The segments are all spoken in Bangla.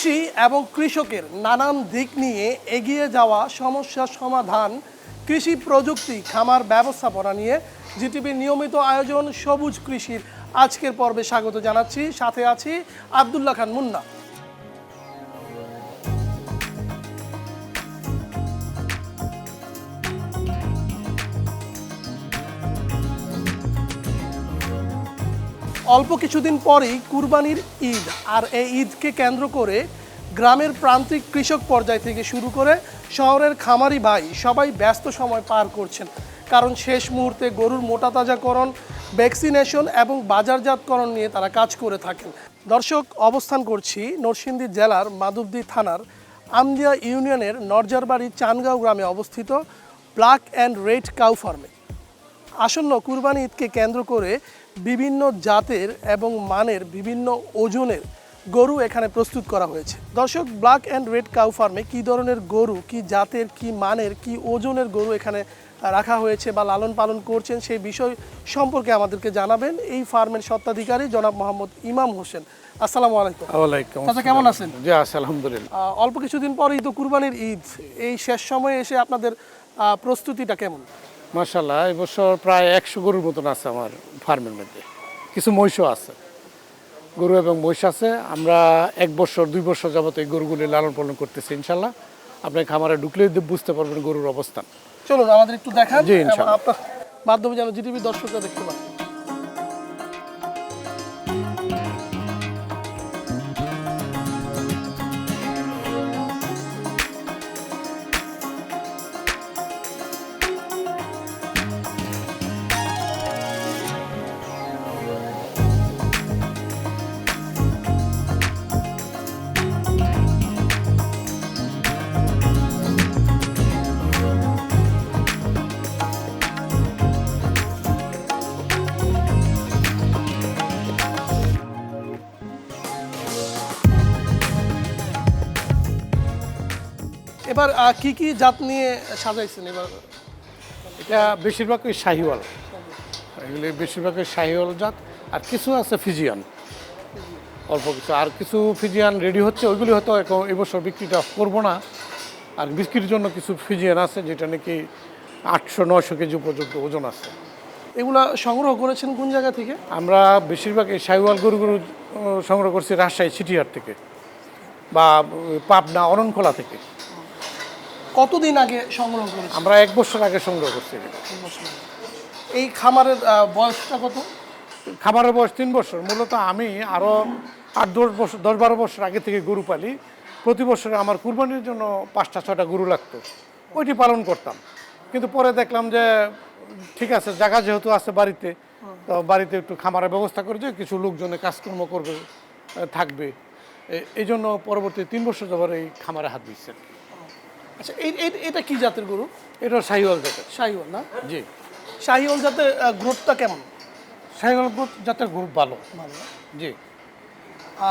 কৃষি এবং কৃষকের নানান দিক নিয়ে এগিয়ে যাওয়া সমস্যার সমাধান, কৃষি প্রযুক্তি, খামার ব্যবস্থাপনা নিয়ে জিটিভির নিয়মিত আয়োজন সবুজ কৃষির আজকের পর্বে স্বাগত জানাচ্ছি। সাথে আছি আবদুল্লাহ খান মুন্না। অল্প কিছুদিন পরেই কুরবানির ঈদ, আর এই ঈদকে কেন্দ্র করে গ্রামের প্রান্তিক কৃষক পর্যায় থেকে শুরু করে শহরের খামারি ভাই সবাই ব্যস্ত সময় পার করছেন। কারণ শেষ মুহূর্তে গরুর মোটা তাজাকরণ, ভ্যাকসিনেশন এবং বাজারজাতকরণ নিয়ে তারা কাজ করে থাকেন। দর্শক, অবস্থান করছি নরসিংদী জেলার মাধবদী থানার আমদিয়া ইউনিয়নের নরজারবাড়ি চানগাঁও গ্রামে অবস্থিত ব্ল্যাক অ্যান্ড রেড কাউ ফার্মে। আসন্ন কুরবানি ঈদকে কেন্দ্র করে বিভিন্ন জাতের এবং মানের বিভিন্ন ওজনের গরু এখানে প্রস্তুত করা হয়েছে। দর্শক ব্ল্যাক অ্যান্ড রেড কাউ ফার্মে কী ধরনের গরু কি জাতের কি মানের কি ওজনের গরু এখানে রাখা হয়েছে বা লালন পালন করছেন সেই বিষয় সম্পর্কে আমাদেরকে জানাবেন। এই ফার্মের স্বত্বাধিকারী জনাব মোহাম্মদ ইমাম হোসেন। আসসালামু আলাইকুম। ওয়ালাইকুম চাচা কেমন আছেন? জি আলহামদুলিল্লাহ। অল্প কিছুদিন পরেই তো কুরবানির ঈদ। এই শেষ সময়ে এসে আপনাদের প্রস্তুতিটা কেমন? মাশাল্লাহ এবছর প্রায় একশো গরুর মতন আছে আমার ফার্মের মধ্যে। কিছু মহিষও আছে গরু এবং মহিষ আছে। আমরা এক বছর দুই বছর যাবত এই গরুগুলি লালন পালন করতেছি ইনশাল্লাহ আপনি খামারে ঢুকলে বুঝতে পারবেন গরুর অবস্থান। চলুন আমাদের একটু দেখা জি, ইনশাল্লাহ আপনার মাধ্যমে যেন জিটিভি দর্শকরা দেখতে পান। কি কি জাত নিয়ে সাজাইছেন এবার? এটা বেশিরভাগই শাহিওয়াল। এগুলি বেশিরভাগই শাহিওয়াল জাত আর কিছু আছে ফিজিয়ান। অল্প কিছু। আর কিছু ফিজিয়ান রেডি হচ্ছে ওইগুলি হয়তো এখন এবছর বিক্রিটা করব না। আর বিক্রির জন্য কিছু ফিজিয়ান আছে যেটা নাকি আটশো নশো কেজি পর্যন্ত ওজন আছে। এগুলা সংগ্রহ করেছেন কোন জায়গা থেকে? আমরা বেশিরভাগ এই শাহিওয়াল গরুগুলো সংগ্রহ করছি রাজশাহী চিটিহাট থেকে বা পাবনা অরণখোলা থেকে। কতদিন আগে সংগ্রহ করেছেন? আমরা এক বছর আগে সংগ্রহ করছি। এই খামারের বয়সটা কত? খামারের বয়স তিন বছর। মূলত আমি আরও আট দশ বছর দশ বারো বছর আগে থেকে গরু পালি। প্রতি বছরে আমার কুরবানির জন্য পাঁচটা ছটা গরু লাগতো। ওইটি পালন করতাম। কিন্তু পরে দেখলাম যে ঠিক আছে জায়গা যেহেতু আছে বাড়িতে তো বাড়িতে একটু খামারের ব্যবস্থা করে যে কিছু লোকজনে কাজকর্ম করবে থাকবে। এই জন্য পরবর্তী তিন বছর যাবার এই খামারে হাত দিচ্ছে আচ্ছা এই এটা কি জাতের গরু? এটা শাহিওয়াল জাতের। শাহিওয়াল না? জি। শাহিওয়াল জাতের গ্রোথটা কেমন? শাহিওয়াল জাতের গরু ভালো। ভালো। জি।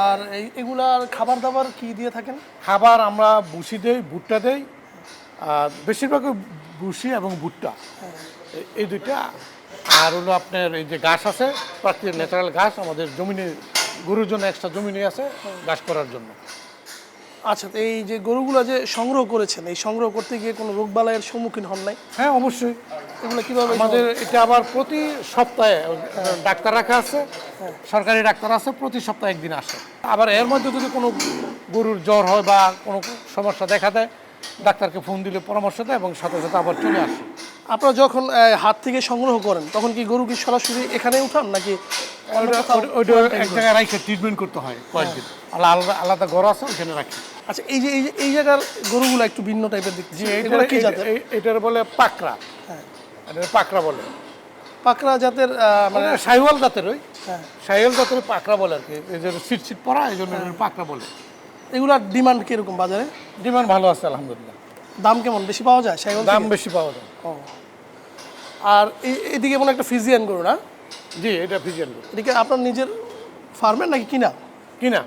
আর এই এগুলার খাবার দাবার কি দিয়ে থাকেন? খাবার আমরা বুসি দেই ভুট্টা দেই আর বেশিরভাগই বুসি এবং ভুট্টা। এই দুইটা। আর হলো আপনার এই যে ঘাস আছে প্রাকৃতিক ন্যাচারাল ঘাস আমাদের জমিনে গরুর জন্য এক্সট্রা জমিনে আছে ঘাস করার জন্য। আচ্ছা তো এই যে গরুগুলো যে সংগ্রহ করেছেন এই সংগ্রহ করতে গিয়ে কোনো রোগবালাইয়ের সম্মুখীন হন নাই? হ্যাঁ অবশ্যই। এগুলো কীভাবে আমাদের এটা আবার প্রতি সপ্তাহে ডাক্তার রাখা আছে সরকারি ডাক্তার আছে প্রতি সপ্তাহে একদিন আসে। আবার এর মধ্যে যদি কোনো গরুর জ্বর হয় বা কোনো সমস্যা দেখা দেয় ডাক্তারকে ফোন দিলে পরামর্শ দেয় এবং সাথে সাথে আবার চলে আসে। আপনারা যখন হাত থেকে সংগ্রহ করেন তখন কি গরু কি সরাসরি এখানে উঠান নাকি ওইটা- এক জায়গায় রাখে ট্রিটমেন্ট করতে হয় কয়েকদিন। আলাদা আলাদা আলাদা ঘর আছে ওখানে রাখি। আচ্ছা এই যে এই যে এই জায়গার গরুগুলো একটু ভিন্ন টাইপের কি জাতের? এটার বলে পাকড়া। হ্যাঁ। এটা পাকড়া বলে। পাকড়া জাতের মানে সাইওয়াল জাতের ওই। হ্যাঁ। সাইওয়াল জাতের পাকড়া বলে আর কি। এই যে সিট সিট পরা এই জন্য পাকড়া বলে। এগুলার ডিমান্ড কীরকম বাজারে? ডিমান্ড ভালো আছে আলহামদুলিল্লাহ। দাম কেমন? বেশি পাওয়া যায়? সাইকেল দাম বেশি পাওয়া যায়। ও। আর এই- এদিকে মনে হয় একটা ফিজিয়ান গরু না? জি এটা ফিজিয়ান এদিকে আপনার নিজের ফার্মের নাকি কিনা? কিনা?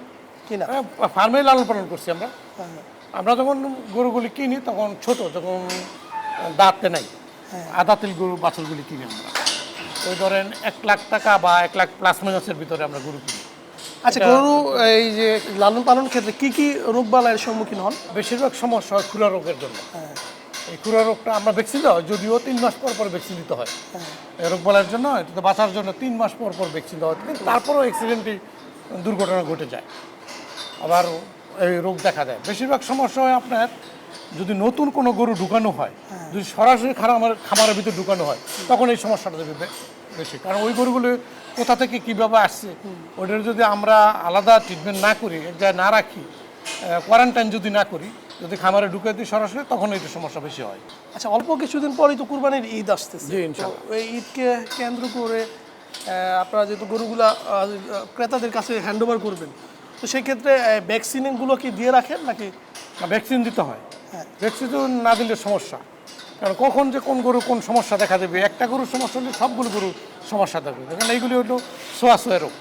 কিনা? ফার্মে লালন পালন করছি আমরা। হ্যাঁ, আমরা যখন গরুগুলি কিনি তখন ছোট যখন দাঁতে নাই আদাতিল গরু বাছুরগুলি কিনি আমরা। ওই ধরেন এক লাখ টাকা বা এক লাখ প্লাস মাইনাসের ভিতরে আমরা গরু কিনি। আচ্ছা গরু এই যে লালন পালন ক্ষেত্রে কি কি রোগবালাইয়ের সম্মুখীন হন? বেশিরভাগ সমস্যা হয় খুরা রোগের জন্য। এই খুরা রোগটা আমরা ভ্যাকসিন দেওয়া যদিও তিন মাস পর পর ভ্যাকসিন দিতে হয়। এই রোগ বলার জন্য এটাতে বাঁচার জন্য তিন মাস পর পর ভ্যাকসিন দেওয়া হয়। তারপরেও অ্যাক্সিডেন্টই দুর্ঘটনা ঘটে যায়। আবার এই রোগ দেখা দেয়। বেশিরভাগ সমস্যা হয় আপনার যদি নতুন কোনো গরু ঢুকানো হয় যদি সরাসরি খামার খামারের ভিতরে ঢুকানো হয় তখন এই সমস্যাটা দেবে। বেশি। কারণ ওই গরুগুলো কোথা থেকে কীভাবে আসছে ওটার যদি আমরা আলাদা ট্রিটমেন্ট না করি এক জায়গায় না রাখি কোয়ারেন্টাইন যদি না করি যদি খামারে ঢুকে দিই সরাসরি তখন এইটা সমস্যা বেশি হয়। আচ্ছা অল্প কিছুদিন পরেই তো কুরবানির ঈদ আসতেছে। এই ঈদকে কেন্দ্র করে আপনারা যেহেতু গরুগুলা ক্রেতাদের কাছে হ্যান্ড ওভার করবেন তো সেক্ষেত্রে ভ্যাকসিনগুলো কি দিয়ে রাখেন নাকি? ভ্যাকসিন দিতে হয়। হ্যাঁ। ভ্যাকসিন না দিলে সমস্যা। কারণ কখন যে কোন গরু কোন সমস্যা দেখা দেবে? একটা গরুর সমস্যা হলে সবগুলো গরুর সমস্যা থাকবে। কারণ এইগুলি হলো সোয়াশোয়ের রোগ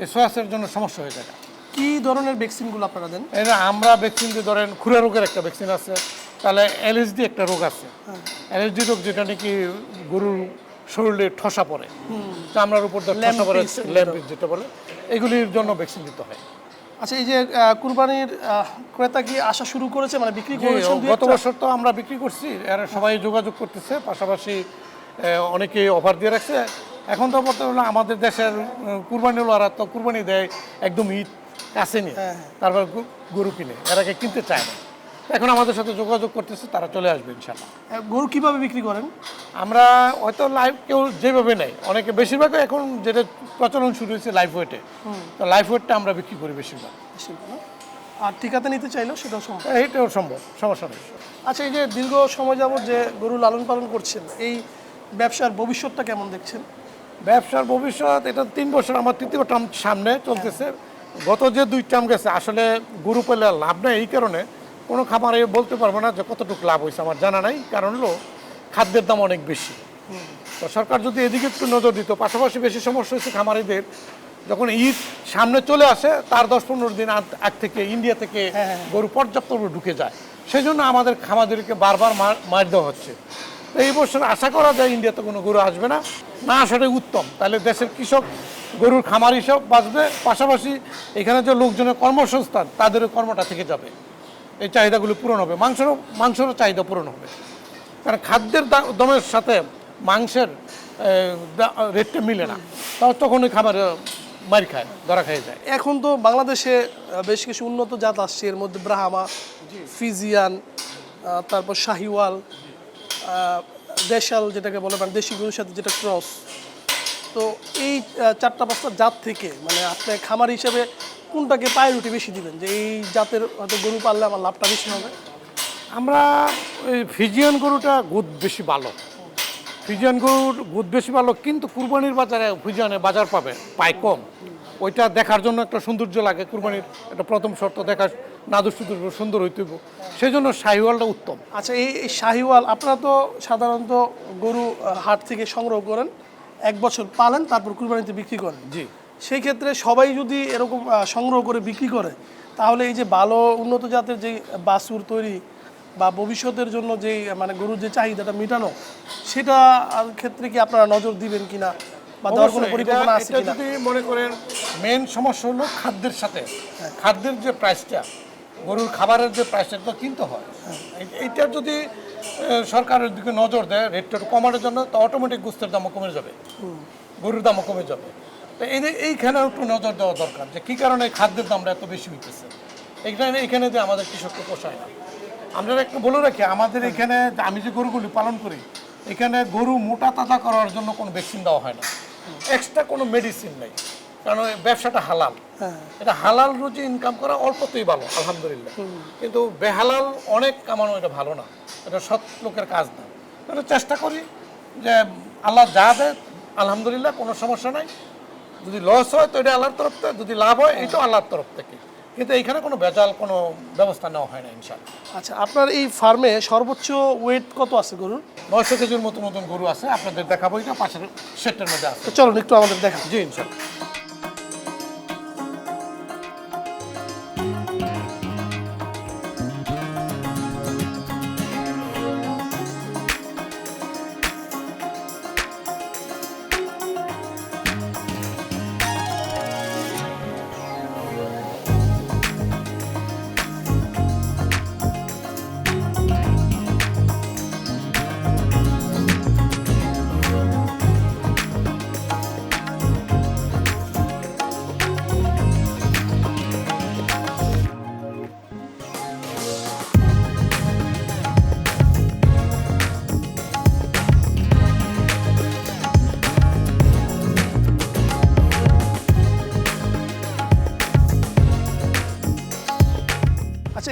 এই সোয়াশের জন্য সমস্যা হয়ে থাকে। কি ধরনের ভ্যাকসিনগুলো আপনারা দেন? এই যে আমরা ভ্যাকসিন দিয়ে ধরেন খুরা রোগের একটা ভ্যাকসিন আছে তাহলে এলএসডি একটা রোগ আছে। এলএসডি রোগ যেটা নাকি গরুর শরীরে ঠসা পড়ে। চামড়ার উপর ঠসা পড়ে ল্যাম্পিস যেটা বলে এগুলির জন্য ভ্যাকসিন দিতে হয়। আচ্ছা এই যে কুরবানির ক্রেতা কি আসা শুরু করেছে? মানে বিক্রি করেছেন গত বছর তো আমরা বিক্রি করছি এরা সবাই যোগাযোগ করতেছে পাশাপাশি অনেকে অফার দিয়ে রাখছে। এখন তো বলতে বর্তমানে আমাদের দেশের কুরবানি ওরা তো কুরবানি দেয় একদম ঈদ আসেনি নিয়ে। হ্যাঁ, তারপর গরু কিনে এরাকে কিনতে চায় না। এখন আমাদের সাথে যোগাযোগ করতেছে তারা চলে আসবে ইনশাল্লাহ গরু কীভাবে বিক্রি করেন? আমরা হয়তো লাইভ কেউ যেভাবে নেয় অনেকে বেশিরভাগ এখন যেটা প্রচলন শুরু হয়েছে লাইফ ওয়েটে তো লাইফ ওয়েটটা আমরা বিক্রি করি বেশিরভাগ। আর ঠিকাতে নিতে চাইলেও সেটাও সম্ভব? এইটাও সম্ভব সমস্যা নেই। আচ্ছা এই যে দীর্ঘ সময় যাবত যে গরু লালন পালন করছেন এই ব্যবসার ভবিষ্যৎটা কেমন দেখছেন? ব্যবসার ভবিষ্যৎ এটা তিন বছর আমার তৃতীয় টার্ম সামনে চলতেছে। গত যে দুই টার্ম গেছে আসলে গরু পেলে লাভ নেই এই কারণে কোনো খামারে বলতে পারব না যে কতটুকু লাভ হয়েছে আমার জানা নাই। কারণ হলো খাদ্যের দাম অনেক বেশি। তো সরকার যদি এদিকে একটু নজর দিত পাশাপাশি বেশি সমস্যা হচ্ছে খামারিদের যখন ঈদ সামনে চলে আসে তার দশ পনেরো দিন আগ আগ থেকে ইন্ডিয়া থেকে গরু পর্যাপ্ত ঢুকে যায়। সেই জন্য আমাদের খামারদেরকে বারবার মার মার দেওয়া হচ্ছে। তো এই বছর আশা করা যায় ইন্ডিয়াতে কোনো গরু আসবে না। না আসাটাই উত্তম। তাহলে দেশের কৃষক গরুর খামার হিসাব বাঁচবে। পাশাপাশি এখানে যে লোকজনের কর্মসংস্থান তাদেরও কর্মটা থেকে যাবে। এই চাহিদাগুলি পূরণ হবে। মাংসেরও মাংসেরও চাহিদা পূরণ হবে। কারণ খাদ্যের দামের সাথে মাংসের রেটটা মিলে না। তাও তখন ওই খামারে মার খায় ধরা খেয়ে যায়। এখন তো বাংলাদেশে বেশ কিছু উন্নত জাত আসছে। এর মধ্যে ব্রাহামা ফিজিয়ান তারপর শাহিওয়াল দেশাল যেটাকে বলে মানে দেশি গরুর সাথে যেটা ক্রস তো এই চারটা পাঁচটা জাত থেকে মানে আপনি খামার হিসেবে কোনটাকে প্রায়োরিটি বেশি দিবেন? যে এই জাতের হয়তো গরু পাললে আমার লাভটা বেশি হবে। আমরা ওই ফিজিয়ান গরুটা গুদ বেশি ভালো। ফিজিয়ান গরুর গুদ বেশি ভালো কিন্তু কুরবানির বাজারে ফিজিয়ানে বাজার পাবে পায় কম। ওইটা দেখার জন্য একটা সৌন্দর্য লাগে কুরবানির একটা প্রথম শর্ত দেখা নাদুর সুদুর সুন্দর হইতে হইব। সেই জন্য শাহিওয়ালটা উত্তম। আচ্ছা এই এই শাহিওয়াল আপনারা তো সাধারণত গরু হাট থেকে সংগ্রহ করেন। এক বছর পালেন তারপর কুরবানিতে বিক্রি করেন। জি। সেই ক্ষেত্রে সবাই যদি এরকম সংগ্রহ করে বিক্রি করে তাহলে এই যে ভালো উন্নত জাতের যে বাছুর তৈরি বা ভবিষ্যতের জন্য যে মানে গরুর যে চাহিদাটা মেটানো সেটা ক্ষেত্রে কি আপনারা নজর দিবেন কিনা বা দেওয়ার কোনো পরিকল্পনা আছে কিনা? যদি মনে করেন মেন সমস্যা হলো খাদ্যের সাথে। খাদ্যের যে প্রাইসটা গরুর খাবারের যে প্রাইসটা তো কিনতে হয়। এই- এইটা যদি সরকারের দিকে নজর দেয় রেটটা একটু কমানোর জন্য তো অটোমেটিক গুস্তের দামও কমে যাবে। গরুর দামও কমে যাবে। তো এই এইখানে একটু নজর দেওয়া দরকার যে কী কারণে খাদ্যের দামটা এত বেশি হইতেছে? এখানে এখানে যে আমাদের কৃষককে পোষায় না। আমরা একটু বলে রাখি আমাদের এখানে আমি যে গরুগুলি পালন করি এখানে গরু মোটা তাজা করার জন্য কোনো ভ্যাকসিন দেওয়া হয় না। এক্সট্রা কোনো মেডিসিন নেই। কারণ ব্যবসাটা হালাল। এটা হালাল রুজি ইনকাম করা অল্পতেই ভালো আলহামদুলিল্লাহ। কিন্তু বেহালাল অনেক কামানো এটা ভালো না এটা সৎ লোকের কাজ না। তাহলে চেষ্টা করি যে আল্লাহ যা দেয় আলহামদুলিল্লাহ কোনো সমস্যা নাই। যদি লস হয় তো এটা আল্লাহর তরফ থেকে যদি লাভ হয় এটাও আল্লাহর তরফ থেকে। কিন্তু এখানে কোনো ভেজাল কোনো ব্যবস্থা নেওয়া হয় না ইনশাল্লাহ আচ্ছা আপনার এই ফার্মে সর্বোচ্চ ওয়েট কত আছে গরুর? নয়শো কেজির মতো নতুন গরু আছে আপনাদের দেখাবো এটা পাশের সেটের মধ্যে আছে। চলুন একটু আমাদের দেখা জি ইনশাল্লাহ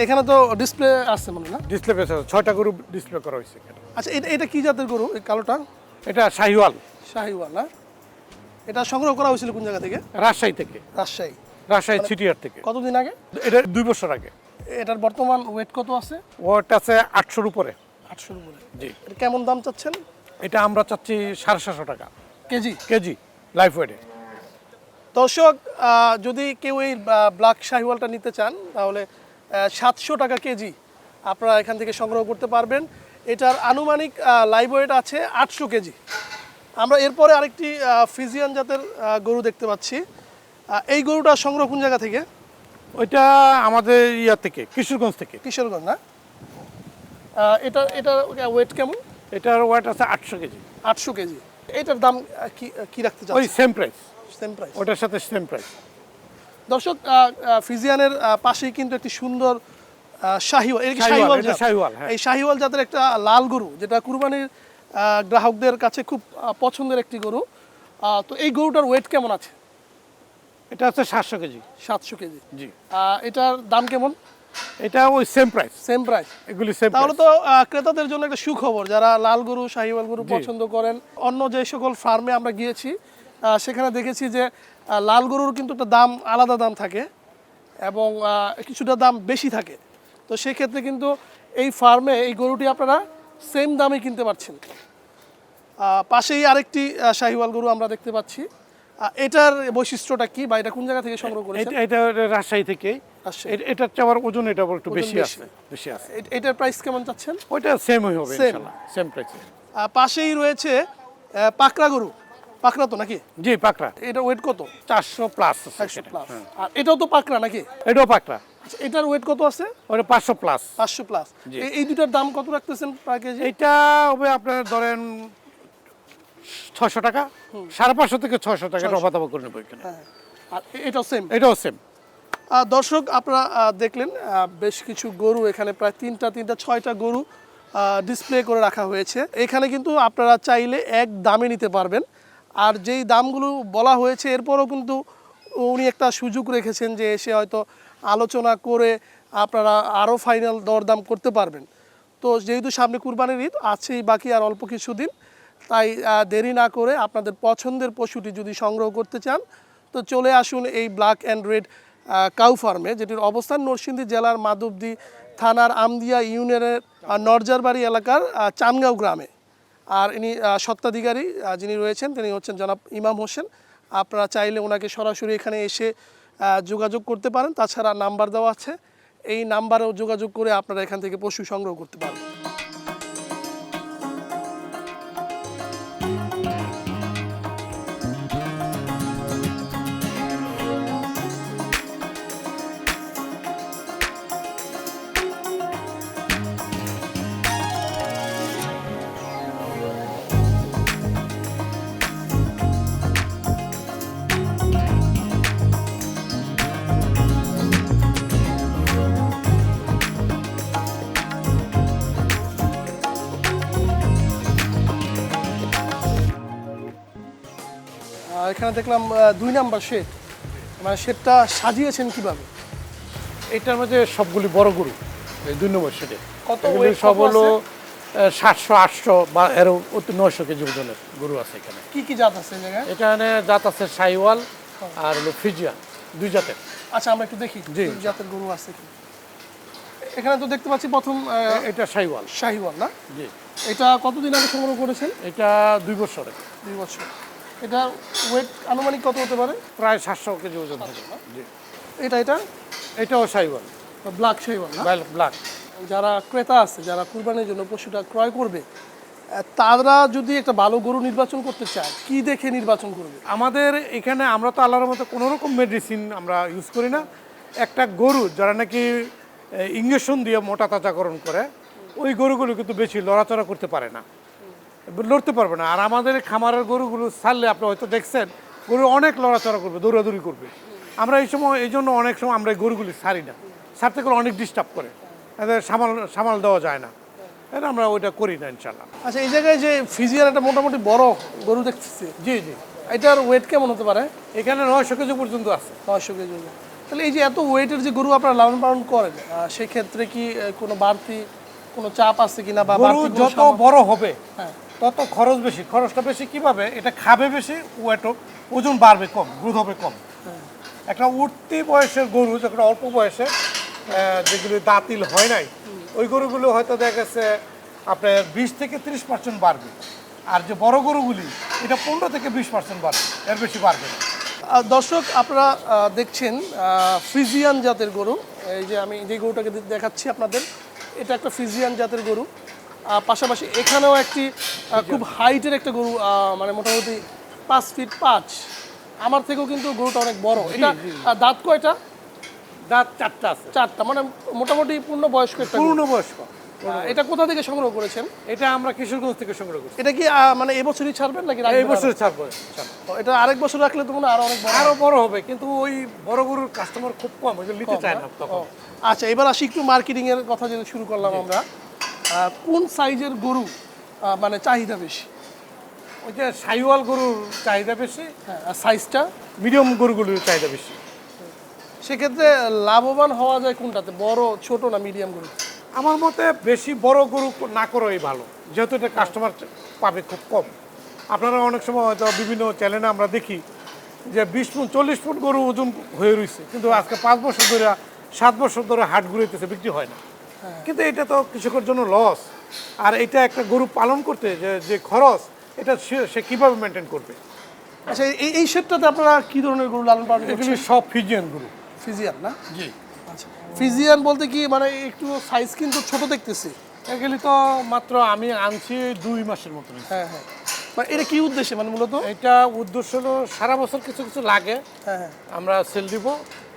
এখানে তো ডিসপ্লে আছে মনে না? ডিসপ্লে পেয়েছে ছয়টা গরু ডিসপ্লে করা হয়েছে আচ্ছা এটা এটা কি জাতের গরু এই কালোটা? এটা শাহিওয়াল। শাহিওয়াল না? এটা সংগ্রহ করা হয়েছিল কোন জায়গা থেকে? রাজশাহী থেকে। রাজশাহী। রাজশাহী সিটিয়ার থেকে। কতদিন আগে? এটা দুই বছর আগে। এটার বর্তমান ওয়েট কত আছে? ওয়েট আছে আটশোর উপরে। আটশোর উপরে। জি। এটা কেমন দাম চাচ্ছেন? এটা আমরা চাচ্ছি সাড়ে সাতশো টাকা। কেজি? কেজি লাইফ ওয়েটে দর্শক যদি কেউ এই ব্ল্যাক শাহিওয়ালটা নিতে চান তাহলে সাতশো টাকা কেজি আপনারা এখান থেকে সংগ্রহ করতে পারবেন। এটার আনুমানিক লাইভ ওয়েট আছে আটশো কেজি। আমরা এরপরে আরেকটি ফিজিয়ান জাতের গরু দেখতে পাচ্ছি। এই গরুটা সংগ্রহ কোন জায়গা থেকে? ওইটা আমাদের ইয়া থেকে কিশোরগঞ্জ থেকে। কিশোরগঞ্জ না? এটা এটার ওয়েট কেমন? এটার ওয়েট আছে আটশো কেজি। আটশো কেজি। এটার দাম কি কি রাখতে ওই সেম প্রাইস সেম প্রাইস ওটার সাথে সেম প্রাইস দর্শক ফিজিয়ানের পাশেই কিন্তু একটি সুন্দর শাহিওয়াল হ্যাঁ। এই শাহিওয়াল জাতের একটা লাল গরু যেটা কুরবানির গ্রাহকদের কাছে খুব পছন্দের একটি গরু। তো এই গরুটার ওয়েট কেমন আছে? এটা আছে সাতশো কেজি। সাতশো কেজি। জি। এটার দাম কেমন? এটা ওই সেম প্রাইস সেম প্রাইস এগুলি সেম তাহলে তো ক্রেতাদের জন্য একটা সুখবর যারা লাল গরু শাহিওয়াল গরু পছন্দ করেন। অন্য যে সকল ফার্মে আমরা গিয়েছি সেখানে দেখেছি যে লাল গরুর কিন্তু একটা দাম আলাদা দাম থাকে এবং কিছুটা দাম বেশি থাকে। তো সেক্ষেত্রে কিন্তু এই ফার্মে এই গরুটি আপনারা সেম দামে কিনতে পারছেন। পাশেই আরেকটি শাহিওয়াল গরু আমরা দেখতে পাচ্ছি। এটার বৈশিষ্ট্যটা কি বা এটা কোন জায়গা থেকে সংগ্রহ করেছেন? এটা রাজশাহী থেকে। এটার আবার ওজন এটা একটু বেশি। আছে বেশি আছে। এটার প্রাইস কেমন চাচ্ছেন? ওইটা সেমই হবে ইনশাআল্লাহ সেম প্রাইসে পাশেই রয়েছে পাকড়া গরু। পাকড়া তো নাকি? জি পাকড়া। এটা ওয়েট কত? চারশো প্লাস প্লাস আর এটাও তো পাকড়া নাকি? এটাও পাকড়া। আচ্ছা এটার ওয়েট কত আছে? ওটা পাঁচশো প্লাস পাঁচশো প্লাস। এই দুটার দাম কত রাখতেছেন পার কেজি? এইটা হবে আপনার ধরেন ছশো টাকা। সাড়ে পাঁচশো থেকে ছশো টাকা রবা দাবা করে নেব এখানে। হ্যাঁ। আর এটাও সেম এটাও সেম দর্শক আপনারা দেখলেন বেশ কিছু গরু এখানে প্রায় তিনটা তিনটা ছয়টা গরু ডিসপ্লে করে রাখা হয়েছে। এখানে কিন্তু আপনারা চাইলে এক দামে নিতে পারবেন। আর যেই দামগুলো বলা হয়েছে, এরপরও কিন্তু উনি একটা সুযোগ রেখেছেন যে এসে হয়তো আলোচনা করে আপনারা আরও ফাইনাল দরদাম করতে পারবেন। তো যেহেতু সামনে কুরবানির ঈদ, আছেই বাকি আর অল্প কিছুদিন। তাই দেরি না করে আপনাদের পছন্দের পশুটি যদি সংগ্রহ করতে চান, তো চলে আসুন এই ব্ল্যাক অ্যান্ড রেড কাউ ফার্মে, যেটির অবস্থান নরসিংদী জেলার মাধবদী থানার আমদিয়া ইউনিয়নের নরজারবাড়ি এলাকার চানগাঁও গ্রামে। আর ইনি সত্ত্বাধিকারী যিনি রয়েছেন, তিনি হচ্ছেন জনাব ইমাম হোসেন। আপনারা চাইলে ওনাকে সরাসরি এখানে এসে যোগাযোগ করতে পারেন। তাছাড়া নাম্বার দেওয়া আছে। এই নাম্বারেও যোগাযোগ করে আপনারা এখান থেকে পশু সংগ্রহ করতে পারেন এখানে দেখলাম দুই নাম্বার শেড। মানে শেডটা সাজিয়েছেন কীভাবে? এটার মধ্যে সবগুলি বড় গরু এই দুই নম্বর সেটে কত সব হলো সাতশো আটশো বা এর অতি নয়শো কেজি ওজনের গরু আছে এখানে। কি কি জাত আছে এখানে জাত আছে সাইওয়াল আর হলো ফিজিয়ান দুই জাতের। আচ্ছা আমরা একটু দেখি জি। জাতের গরু আছে কি? এখানে তো দেখতে পাচ্ছি প্রথম এটা সাইওয়াল। শাহিওয়াল না? জি। এটা কতদিন আগে সংগ্রহ করেছেন? এটা দুই বছরে দুই বছর। এটা ওয়েট আনুমানিক কত হতে পারে? প্রায় সাতশো কেজি ওজন থাকে জি এটা এটা? এটাও সাইওয়াল ব্ল্যাক শাহিওয়াল না? ব্ল্যাক যারা ক্রেতা আছে যারা কুরবানির জন্য পশুটা ক্রয় করবে তারা যদি একটা ভালো গরু নির্বাচন করতে চায় কি দেখে নির্বাচন করবে? আমাদের এখানে আমরা তো আল্লাহর মতো কোনো রকম মেডিসিন আমরা ইউজ করি না। একটা গরু যারা নাকি ইঞ্জেকশন দিয়ে মোটা তাজাকরণ করে ওই গরুগুলো কিন্তু বেশি লড়াচড়া করতে পারে না। লড়তে পারবে না। আর আমাদের খামারের গরুগুলো ছাড়লে আপনি হয়তো দেখছেন গরু অনেক লড়াচড়া করবে দৌড়াদৌড়ি করবে। আমরা এই সময় এই জন্য অনেক সময় আমরা এই গরুগুলি ছাড়ি না। ছাড়তে গেলে অনেক ডিস্টার্ব করে। এদের সামাল সামাল দেওয়া যায় না। এটা আমরা ওইটা করি না ইনশাল্লাহ আচ্ছা এই জায়গায় যে ফিজিয়ান একটা মোটামুটি বড় গরু দেখতেছি। জি জি। এটার ওয়েট কেমন হতে পারে? এখানে নয়শো কেজি পর্যন্ত আছে। নয়শো কেজি। তাহলে এই যে এত ওয়েটের যে গরু আপনারা লালন পালন করেন সেক্ষেত্রে কি কোনো বাড়তি কোনো চাপ আছে কিনা বা গরু যত বড় হবে হ্যাঁ। তত খরচ বেশি। খরচটা বেশি কীভাবে? এটা খাবে বেশি ওয়েট ওজন বাড়বে কম গ্রোথ হবে কম। একটা উঠতি বয়সের গরু যখন অল্প বয়সে যেগুলি দাঁতিল হয় নাই ওই গরুগুলো হয়তো দেখা গেছে আপনার বিশ থেকে তিরিশ পার্সেন্ট বাড়বে। আর যে বড় গরুগুলি এটা পনেরো থেকে বিশ পার্সেন্ট বাড়বে এর বেশি বাড়বে না। দর্শক আপনারা দেখছেন আহ, ফ্রিজিয়ান জাতের গরু। এই যে আমি যে গরুটাকে দেখাচ্ছি আপনাদের এটা একটা ফ্রিজিয়ান জাতের গরু। পাশাপাশি এখানেও একটি খুব হাইটের একটা গরু মানে মোটামুটি পাঁচ ফিট পাঁচ। আমার থেকেও কিন্তু গরুটা অনেক বড়। এটা দাঁত কয়টা? দাঁত চারটা আছে। চারটা মানে মোটামুটি পূর্ণ বয়স্ক একটা পূর্ণ বয়স্ক এটা কোথা থেকে সংগ্রহ করেছেন? এটা আমরা কিশোরগঞ্জ থেকে সংগ্রহ করছি। এটা কি মানে এবছরই ছাড়বেন নাকি এই বছর? ছাড়বো। এটা আরেক বছর রাখলে তো মনে আরও অনেক বড় আরও বড় হবে কিন্তু ওই বড় গরুর কাস্টমার খুব কম ওইগুলো নিতে চায় না? তখন। আচ্ছা এবার আসি একটু মার্কেটিং এর কথা যেটা শুরু করলাম আমরা। কোন সাইজের গরু মানে চাহিদা বেশি? ওই যে সাইওয়াল গরুর চাহিদা বেশি হ্যাঁ। আর সাইজটা মিডিয়াম গরুগুলোর চাহিদা বেশি। সেক্ষেত্রে লাভবান হওয়া যায় কোনটাতে বড় ছোট না মিডিয়াম গরু? আমার মতে বেশি বড় গরু না করাই ভালো যেহেতু এটা কাস্টমার পাবে খুব কম। আপনারা অনেক সময় হয়তো বিভিন্ন চ্যানেলে আমরা দেখি যে বিশ ফুট চল্লিশ ফুট গরু ওজন হয়ে রয়েছে কিন্তু আজকে পাঁচ বছর ধরে সাত বছর ধরে হাট ঘুরেতেছে বিক্রি হয় না। কিন্তু এটা তো কৃষকের জন্য লস আর এটা একটা গরু পালন করতে যে যে খরচ এটা সে কীভাবে মেনটেন করবে? আচ্ছা এই এই সেটটাতে আপনারা কি ধরনের গরু লালন পালন করছেন? এগুলি সব ফিজিয়ান গরু। ফিজিয়ান না? জি। আচ্ছা ফিজিয়ান বলতে কি মানে একটু সাইজ কিন্তু ছোট দেখতেছি। এগুলি তো মাত্র আমি আনছি দুই মাসের মতো হ্যাঁ হ্যাঁ। মানে এটা কি উদ্দেশ্যে মানে মূলত? এটা উদ্দেশ্য হলো সারা বছর কিছু কিছু লাগে। হ্যাঁ হ্যাঁ। আমরা সেল দিব।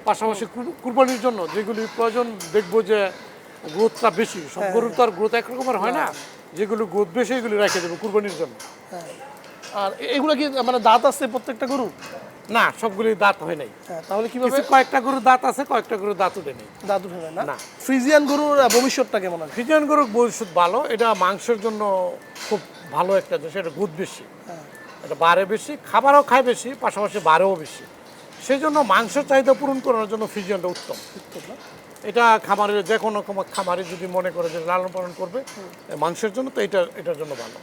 পাশাপাশি কুরবানির জন্য যেগুলি প্রয়োজন দেখব যে গ্রোথটা বেশি সব গরুর তো আর গ্রোথ একরকমের হয় না। যেগুলো গ্রোথ বেশি এগুলি রেখে দেবো কুরবানির জন্য। হ্যাঁ। আর এগুলা কি মানে দাঁত আছে প্রত্যেকটা গরু? না সবগুলি দাঁত হয় নাই। হ্যাঁ তাহলে কীভাবে? কয়েকটা গরুর দাঁত আছে কয়েকটা গরুর দাঁত উঠে নেই। দাঁত উঠে না? না। ফ্রিজিয়ান গরুর ভবিষ্যৎটা কেমন আছে? ফিজিয়ান গরুর ভবিষ্যৎ ভালো এটা মাংসের জন্য খুব ভালো একটা জিনিস এটা গ্রোথ বেশি। হ্যাঁ। এটা বাড়ে বেশি খাবারও খায় বেশি পাশাপাশি বাড়েও বেশি। সেই জন্য মাংসের চাহিদা পূরণ করার জন্য ফ্রিজিয়ানটা উত্তম। উত্তর না? এটা খামারের যে কোনো খামারে যদি মনে করে যে লালন পালন করবে মাংসের জন্য তো এটা এটার জন্য ভালো।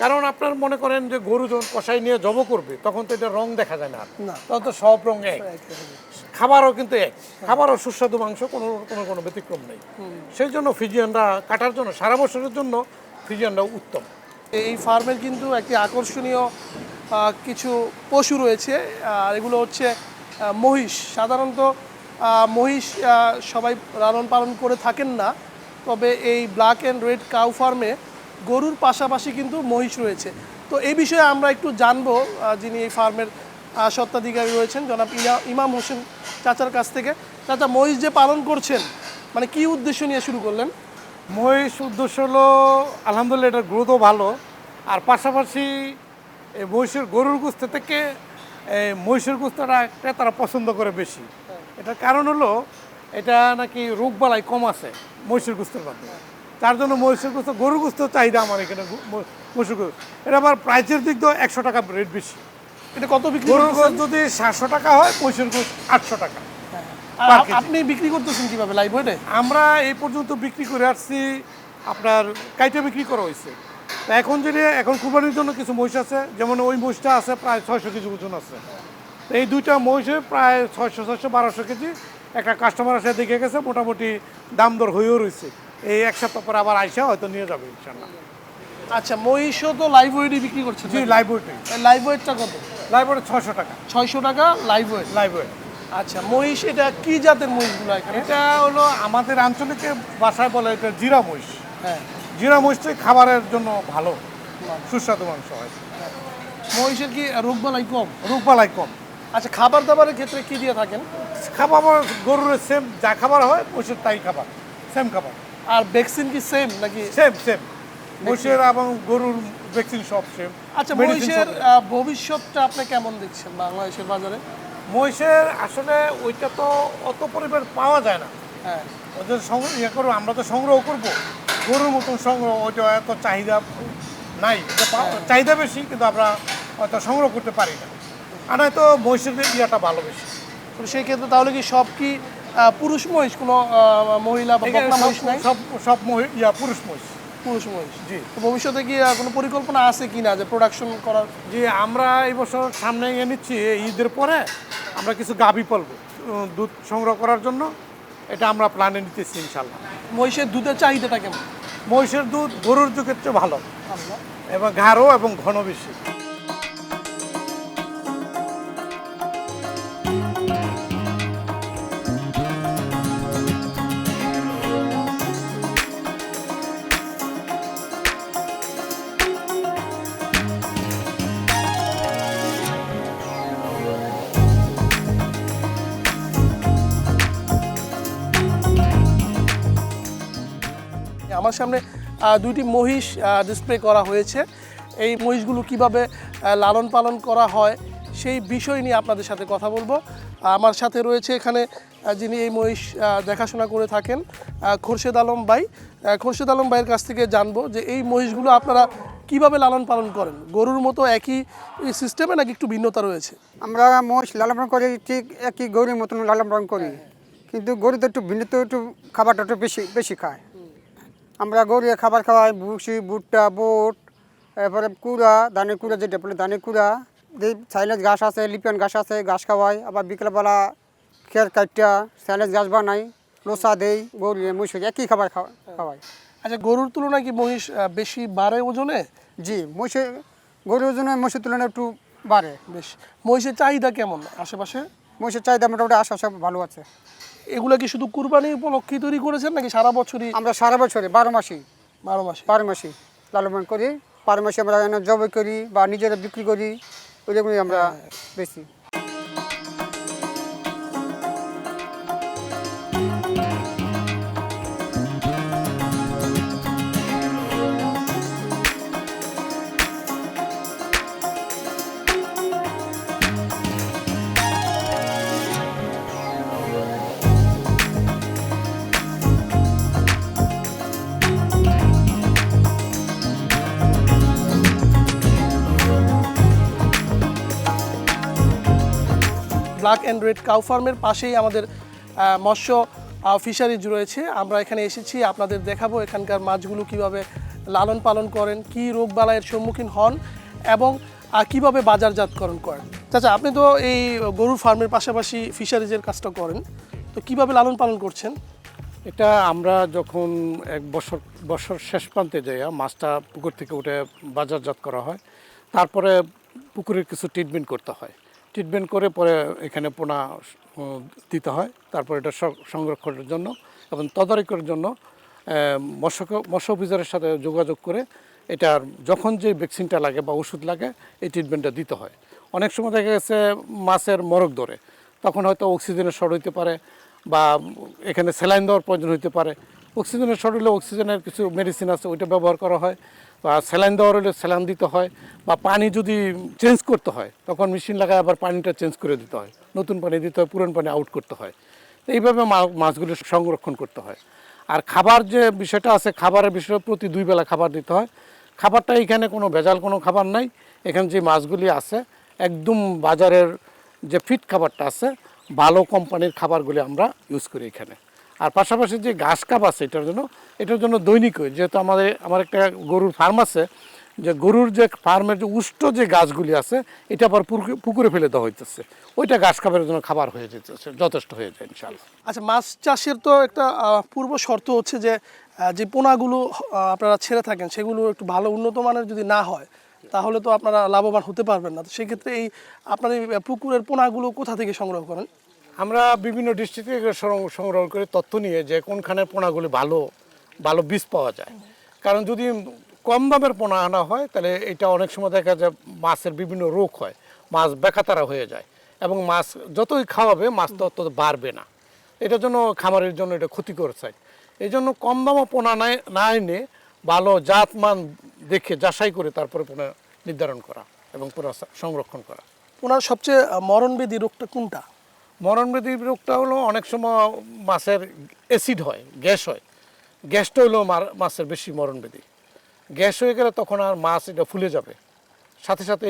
কারণ আপনার মনে করেন যে গরু যখন কষাই নিয়ে জব করবে তখন তো এটা রং দেখা যায় না তখন তো সব রং এক। খাবারও কিন্তু এক। খাবারও সুস্বাদু মাংস কোনো কোনো কোনো ব্যতিক্রম নেই। সেই জন্য ফিজিয়ানরা কাটার জন্য সারা বছরের জন্য ফিজিয়ানরা উত্তম। এই ফার্মের কিন্তু একটি আকর্ষণীয় কিছু পশু রয়েছে আর এগুলো হচ্ছে মহিষ। সাধারণত মহিষ সবাই লালন পালন করে থাকেন না। তবে এই ব্ল্যাক অ্যান্ড রেড কাউ ফার্মে গরুর পাশাপাশি কিন্তু মহিষ রয়েছে। তো এই বিষয়ে আমরা একটু জানব যিনি এই ফার্মের আহ, স্বত্বাধিকারী রয়েছেন জনাব ইমাম হোসেন চাচার কাছ থেকে। চাচা মহিষ যে পালন করছেন মানে কি উদ্দেশ্য নিয়ে শুরু করলেন? মহিষ উদ্দেশ্য হলো আলহামদুলিল্লাহ এটার গ্রোথও ভালো। আর পাশাপাশি মহিষের গরুর গোস্ত থেকে মহিষের গোস্তটা তারা পছন্দ করে বেশি। এটার কারণ হলো এটা নাকি রোগবালাই কম আছে মহিষের গোস্তের মাধ্যমে। তার জন্য মহিষের গোস্ত গরুর গোস্ত চাহিদা আমার এখানে মহিষের গোস্ত। এটা আবার প্রাইসের দিক দিয়ে একশো টাকা রেট বেশি। এটা কত বিক্রি গরুর? গোস্ত যদি সাতশো টাকা হয় মহিষের গোস্ত আটশো টাকা। কেজি। আপনি বিক্রি করতেছেন কীভাবে? লাইভ ওয়েটে আমরা এই পর্যন্ত বিক্রি করে আসছি আপনার কাইটে বিক্রি করা হয়েছে। তা এখন যদি এখন কুরবানির জন্য কিছু মহিষ আছে যেমন ওই মহিষটা আছে প্রায় ছয়শো কেজি ওজন আছে। এই দুইটা মহিষে প্রায় ছয়শো ছয়শো বারোশো কেজি একটা কাস্টমার আসে দেখে গেছে মোটামুটি দাম দর হয়েও রয়েছে এই এক সপ্তাহ পরে আবার আইসা হয়তো নিয়ে যাবে ইনশাল্লাহ আচ্ছা মহিষও তো লাইভ ওয়েটই বিক্রি করছে জি লাইভ ওয়েটে লাইভ ওয়েটটা কত? লাইভ ওয়েটে ছয়শো টাকা। ছয়শো টাকা লাইভ ওয়েট লাইভ ওয়েট আচ্ছা মহিষ এটা কি জাতের মহিষগুলো এখানে? এটা হলো আমাদের আঞ্চলিকে বাসায় বলে এটা জিরা মহিষ। হ্যাঁ। জিরা মহিষটাই খাবারের জন্য ভালো সুস্বাদু মাংস হয়। মহিষের কি রোগবালাই কম? রোগবালাই কম। আচ্ছা খাবার দাবারের ক্ষেত্রে কি দিয়ে থাকেন? খাবার গরুর সেম যা খাবার হয় মহিষের তাই খাবার সেম খাবার। আর ভ্যাকসিন কি সেম নাকি? সেম সেম মহিষের এবং গরুর ভ্যাকসিন সব সেম আচ্ছা মহিষের ভবিষ্যৎটা আপনি কেমন দেখছেন বাংলাদেশের বাজারে? মহিষের আসলে ওইটা তো অত পরিমাণ পাওয়া যায় না। হ্যাঁ। ওদের সংগ্রহ ইয়ে করব আমরা তো সংগ্রহ করব। গরুর মতন সংগ্রহ ওইটা এত চাহিদা নাই। পাওয়া- চাহিদা বেশি কিন্তু আমরা হয়তো সংগ্রহ করতে পারি না। আর নয়তো মহিষের ইয়েটা ভালো বেশি। সেই ক্ষেত্রে তাহলে কি সব কি পুরুষ মহিষ? কোনো মহিলা বা বকনা মহিষ নাই? সব সব মহি- ইয়া পুরুষ মহিষ। পুরুষ মহিষ। জি। তো ভবিষ্যতে কি কোনো পরিকল্পনা আছে কি না যে প্রোডাকশন করার? যে আমরা এই বছর সামনে এ নিচ্ছি ঈদের পরে আমরা কিছু গাভী পালবো দুধ সংগ্রহ করার জন্য। এটা আমরা প্ল্যানে নিতেছি ইনশাল্লাহ মহিষের দুধের চাহিদাটা কেমন? মহিষের দুধ গরুর যুগের চেয়ে ভালো। এবং গাঢ় এবং ঘন বেশি। সামনে দুইটি মহিষ ডিসপ্লে করা হয়েছে। এই মহিষগুলো কীভাবে লালন পালন করা হয় সেই বিষয় নিয়ে আপনাদের সাথে কথা বলব। আমার সাথে রয়েছে এখানে যিনি এই মহিষ দেখাশোনা করে থাকেন খোরশেদ আলম ভাই। খোরশেদ আলম ভাইয়ের কাছ থেকে জানব যে এই মহিষগুলো আপনারা কীভাবে লালন পালন করেন? গরুর মতো একই সিস্টেমে নাকি একটু ভিন্নতা রয়েছে? আমরা মহিষ লালন পালন করি, ঠিক একই গরুর মতন লালন পালন করি। কিন্তু গরু তো একটু ভিন্ন তো একটু খাবারটা একটু বেশি বেশি খায়। আমরা গরু খাবার খাওয়াই ভুসি ভুট্টা বুট এরপরে কুড়া ধানের কুড়া যেটা বলে ধানের কুড়া যে সাইলেজ ঘাস আছে লিপিয়ান ঘাস আছে ঘাস খাওয়াই আবার বিকেলবেলা খের কাটটা সাইলেজ ঘাস বানাই লোসা দেই গরু মুসুর একই খাবার খাওয়া খাওয়াই। আচ্ছা গরুর তুলনায় কি মহিষ বেশি বাড়ে ওজনে? জি মহিষে গরুর জন্য মহিষের তুলনায় একটু বাড়ে। বেশ মহিষের চাহিদা কেমন আশেপাশে? মহিষের চাহিদা মোটামুটি আশা সব ভালো আছে। এগুলো কি শুধু কুরবানি উপলক্ষে তৈরি করেছেন নাকি সারা বছরই? আমরা সারা বছরে বারো মাসে বারো মাসে বারো মাসে লালন করি। বারো মাসে আমরা জবাই করি বা নিজেরা বিক্রি করি। ওইরকমই আমরা বেশি। ব্ল্যাক অ্যান্ড রেড কাউ ফার্মের পাশেই আমাদের মৎস্য ফিশারিজ রয়েছে। আমরা এখানে এসেছি, আপনাদের দেখাবো এখানকার মাছগুলো কীভাবে লালন পালন করেন, কি রোগ বালাইয়ের সম্মুখীন হন এবং কীভাবে বাজারজাতকরণ করেন। চাচা, আপনি তো এই গরুর ফার্মের পাশাপাশি ফিশারিজের কাজটা করেন, তো কীভাবে লালন পালন করছেন? এটা আমরা যখন এক বছর বছর শেষ প্রান্তে যাই মাছটা পুকুর থেকে উঠে বাজারজাত করা হয়, তারপরে পুকুরের কিছু ট্রিটমেন্ট করতে হয়। ট্রিটমেন্ট করে পরে এখানে পোনা দিতে হয়। তারপর এটা সংরক্ষণের জন্য এবং তদারকির জন্য মৎস্য মৎস্য অফিসারের সাথে যোগাযোগ করে এটার যখন যে ভ্যাকসিনটা লাগে বা ওষুধ লাগে, এই ট্রিটমেন্টটা দিতে হয়। অনেক সময় দেখা গেছে মাছের মরক ধরে। তখন হয়তো অক্সিজেনের শর্ট হইতে পারে বা এখানে স্যালাইন দেওয়ার প্রয়োজন হইতে পারে। অক্সিজেনের শর্ট হলে অক্সিজেনের কিছু মেডিসিন আছে, ওইটা ব্যবহার করা হয়। বা স্যালাইন দেওয়ার হলে স্যালাইন দিতে হয় বা পানি যদি চেঞ্জ করতে হয়, তখন মেশিন লাগায় আবার পানিটা চেঞ্জ করে দিতে হয়। নতুন পানি দিতে হয়, পুরনো পানি আউট করতে হয়। তো এইভাবে মাছগুলো সংরক্ষণ করতে হয়। আর খাবার যে বিষয়টা আছে, খাবারের বিষয়ে প্রতি দুই বেলা খাবার দিতে হয়। খাবারটা এখানে কোনো ভেজাল কোনো খাবার নাই। এখানে যে মাছগুলি আছে, একদম বাজারের যে ফিট খাবারটা আছে, ভালো কোম্পানির খাবারগুলি আমরা ইউজ করি এখানে। আর পাশাপাশি যে ঘাস কাপ আছে, এটার জন্য এটার জন্য দৈনিকই যেহেতু আমাদের, আমার একটা গরুর ফার্ম আছে, যে গরুর যে ফার্মের যে উষ্ট যে গাছগুলি আছে, এটা আবার পুকুরে- ফেলে দেওয়া হইতেছে। ওইটা গাছ কাপের জন্য খাবার হয়ে যেতেছে, যথেষ্ট হয়ে যায় ইনশাল্লাহ আচ্ছা মাছ চাষের তো একটা পূর্ব শর্ত হচ্ছে যে যে পোনাগুলো আপনারা ছেড়ে থাকেন, সেগুলো একটু ভালো উন্নত মানের যদি না হয়, তাহলে তো আপনারা লাভবান হতে পারবেন না। তো সেক্ষেত্রে এই, আপনার এই পুকুরের পোনাগুলো কোথা থেকে সংগ্রহ করেন? আমরা বিভিন্ন ডিস্ট্রিক্ট থেকে সংগ্রহ- করে তথ্য নিয়ে যে কোনখানে পোনাগুলি ভালো ভালো বীজ পাওয়া যায়। কারণ যদি কম দামের পোনা আনা হয় তাহলে এটা অনেক সময় দেখা যায় মাছের বিভিন্ন রোগ হয় মাছ বেকাতারা হয়ে যায় এবং মাছ যতই খাওয়াবে মাছ তত বাড়বে না। এটার জন্য খামারের জন্য এটা ক্ষতিকর চাই এই জন্য কম দামও পোনা না এনে ভালো জাতমান দেখে যাচাই করে তারপরে পোনা নির্ধারণ করা এবং পোনা সংরক্ষণ করা। পোনার সবচেয়ে আহ, মরণবেদী রোগটা কোনটা? মরণব্যাধি রোগটা হলো অনেক সময় মাছের অ্যাসিড হয়, গ্যাস হয়। গ্যাসটা হলো মাছের বেশি মরণব্যাধি গ্যাস হয়ে গেলে তখন আর মাছ এটা ফুলে যাবে। সাথে সাথে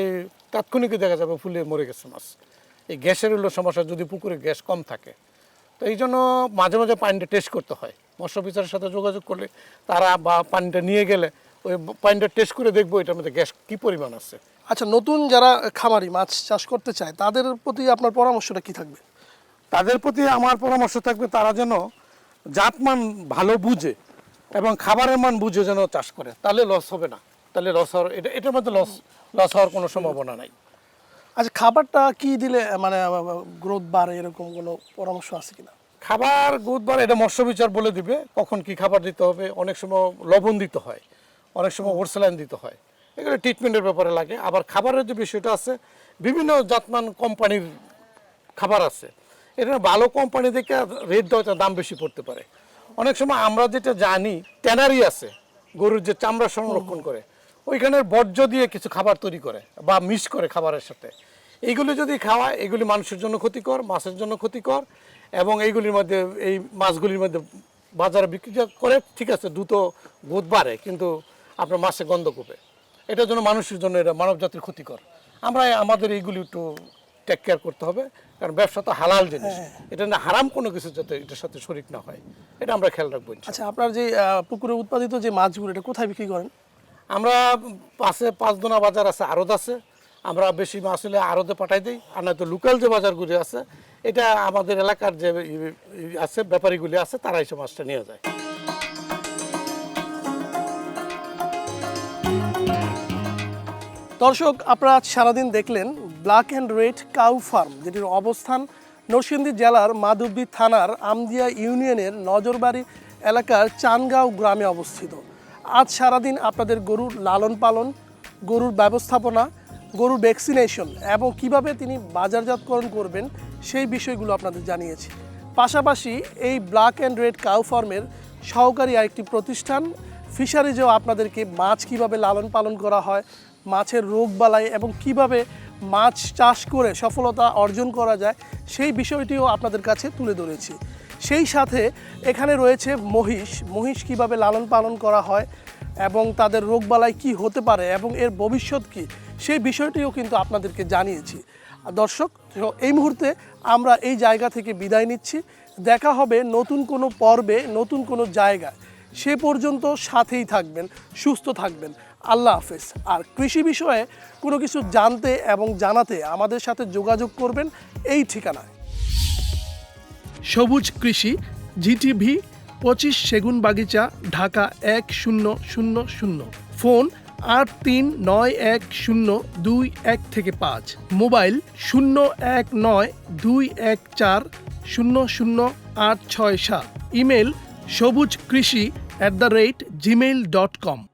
তাৎক্ষণিকই দেখা যাবে ফুলে মরে গেছে মাছ। এই গ্যাসের হলো সমস্যা, যদি পুকুরে গ্যাস কম থাকে। তো এই জন্য মাঝে মাঝে পানিটা টেস্ট করতে হয়। মৎস্য অফিসারের সাথে যোগাযোগ করলে তারা বা পানিটা নিয়ে গেলে ওই পানিটা টেস্ট করে দেখব এটার মধ্যে গ্যাস কী পরিমাণ আছে। আচ্ছা নতুন যারা খামারি মাছ চাষ করতে চায়, তাদের প্রতি আপনার পরামর্শটা কি থাকবে? তাদের প্রতি আমার পরামর্শ থাকবে তারা যেন জাতমান ভালো বুঝে এবং খাবারের মান বুঝে যেন চাষ করে। তাহলে লস হবে না। তাহলে লস হওয়ার এটা এটার মধ্যে লস লস হওয়ার কোনো সম্ভাবনা নাই। আচ্ছা খাবারটা কি দিলে মানে গ্রোথ বাড়ে এরকম কোনো পরামর্শ আছে কিনা? খাবার গুদবার এটা মৎস্য বিচার বলে দিবে। কখন কি খাবার দিতে হবে অনেক সময় লবণ দিতে হয় অনেক সময় ওরসেলাইন দিতে হয়। এগুলো ট্রিটমেন্টের ব্যাপারে লাগে। আবার খাবারের যে বিষয়টা আছে বিভিন্ন জাতমান কোম্পানির খাবার আছে। এটা ভালো কোম্পানি থেকে রেট দেওয়াটা দাম বেশি পড়তে পারে। অনেক সময় আমরা যেটা জানি ট্যানারি আছে, গরুর যে চামড়া সংরক্ষণ করে, ওইখানের বর্জ্য দিয়ে কিছু খাবার তৈরি করে বা মিস করে খাবারের সাথে। এইগুলি যদি খাওয়া এগুলি মানুষের জন্য ক্ষতিকর, মাছের জন্য ক্ষতিকর, এবং এইগুলির মধ্যে, এই মাছগুলির মধ্যে বাজারে বিক্রি করে, ঠিক আছে, দ্রুত বোধ বাড়ে, কিন্তু আপনার মাছে গন্ধ কূপে। এটার জন্য মানুষের জন্য এটা মানব জাতির ক্ষতিকর। আমরা আমাদের এইগুলি একটু টেক কেয়ার করতে হবে। কারণ ব্যবসা তো হালাল জিনিস। এটা না হারাম কোনো কিছু যাতে এটার সাথে শরিক না হয়। এটা আমরা খেয়াল রাখব আচ্ছা আপনার যে পুকুরে উৎপাদিত যে মাছগুলো এটা কোথায় বিক্রি করেন? আমরা পাশে পাঁচদোনা বাজার আছে আড়ত আছে। আমরা বেশি মাছ হলে আড়তে পাঠাই দিই আর নয়তো লোকাল যে বাজারগুলি আছে এটা আমাদের এলাকার যে আছে ব্যাপারীগুলি আছে তারা এসে মাছটা নিয়ে যায়। দর্শক আপনারা সারাদিন দেখলেন black and red cow farm, যেটির অবস্থান নরসিংদী জেলার মাধবদী থানার আমদিয়া ইউনিয়নের নজরবাড়ি এলাকার চানগাঁও গ্রামে অবস্থিত। আজ সারাদিন আপনাদের গরুর লালন পালন, গরুর ব্যবস্থাপনা, গরুর ভ্যাকসিনেশন এবং কীভাবে তিনি বাজারজাতকরণ করবেন সেই বিষয়গুলো আপনাদের জানিয়েছি। পাশাপাশি এই ব্ল্যাক অ্যান্ড রেড কাউ ফার্মের সহকারী আরেকটি প্রতিষ্ঠান ফিশারিজেও আপনাদেরকে মাছ কীভাবে লালন পালন করা হয়, মাছের রোগ বালাই এবং কীভাবে মাছ চাষ করে সফলতা অর্জন করা যায়, সেই বিষয়টিও আপনাদের কাছে তুলে ধরেছি। সেই সাথে এখানে রয়েছে মহিষ। মহিষ কীভাবে লালন পালন করা হয় এবং তাদের রোগবালাই কি হতে পারে এবং এর ভবিষ্যৎ কি, সেই বিষয়টিও কিন্তু আপনাদেরকে জানিয়েছি। দর্শক এই মুহূর্তে আমরা এই জায়গা থেকে বিদায় নিচ্ছি। দেখা হবে নতুন কোনো পর্বে, নতুন কোনো জায়গায়। সে পর্যন্ত সাথেই থাকবেন, সুস্থ থাকবেন। আল্লাহ হাফেজ। আর কৃষি বিষয়ে কোনো কিছু জানতে এবং জানাতে আমাদের সাথে যোগাযোগ করবেন এই ঠিকানায়। সবুজ কৃষি, জিটিভি, পঁচিশ সেগুন বাগিচা, ঢাকা এক শূন্য শূন্য শূন্য। ফোন আট তিন নয় এক শূন্য দুই এক থেকে পাঁচ। মোবাইল শূন্য এক নয় দুই এক চার শূন্য শূন্য আট ছয় সাত। ইমেল সবুজ কৃষি at the rate Gmail dot com